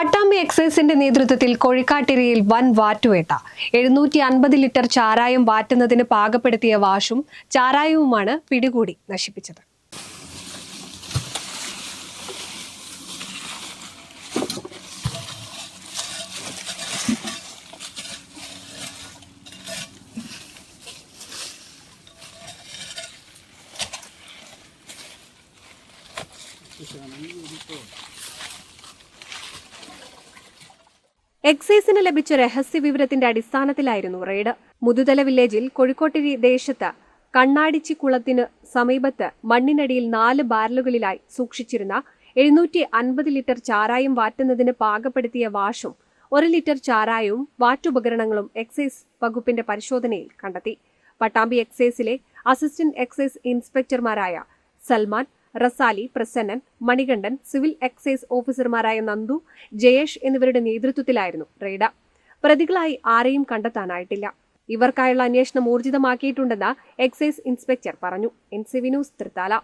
പട്ടാമ്പി എക്സൈസിന്റെ നേതൃത്വത്തിൽ കൊഴിക്കാട്ടിരിയിൽ വൻ വാറ്റുവേട്ട. എഴുന്നൂറ്റി അൻപത് ലിറ്റർ ചാരായം വാറ്റുന്നതിന് പാകപ്പെടുത്തിയ വാഷും ചാരായവുമാണ് പിടികൂടി നശിപ്പിച്ചത്. എക്സൈസിന് ലഭിച്ച രഹസ്യ വിവരത്തിന്റെ അടിസ്ഥാനത്തിലായിരുന്നു റെയ്ഡ്. മുതുതല വില്ലേജിൽ കോഴിക്കോട്ടിരി ദേശത്ത് കണ്ണാടിച്ചി കുളത്തിന് സമീപത്ത് മണ്ണിനടിയിൽ നാല് ബാരലുകളിലായി സൂക്ഷിച്ചിരുന്ന എഴുന്നൂറ്റി അൻപത് ലിറ്റർ ചാരായം വാറ്റുന്നതിന് പാകപ്പെടുത്തിയ വാഷും ഒരു ലിറ്റർ ചാരായവും വാറ്റുപകരണങ്ങളും എക്സൈസ് വകുപ്പിന്റെ പരിശോധനയിൽ കണ്ടെത്തി. പട്ടാമ്പി എക്സൈസിലെ അസിസ്റ്റന്റ് എക്സൈസ് ഇൻസ്പെക്ടർമാരായ സൽമാൻ റസാലി പ്രസന്നൻ മണികണ്ഠൻ സിവിൽ എക്സൈസ് ഓഫീസർമാരായ നന്ദു ജയേഷ് എന്നിവരുടെ നേതൃത്വത്തിലായിരുന്നു റെയ്ഡ. പ്രതികളായി ആരെയും കണ്ടെത്താനായിട്ടില്ല. ഇവർക്കായുള്ള അന്വേഷണം ഊർജിതമാക്കിയിട്ടുണ്ടെന്ന് എക്സൈസ് ഇൻസ്പെക്ടർ പറഞ്ഞു. N C Vinoos Thrithala.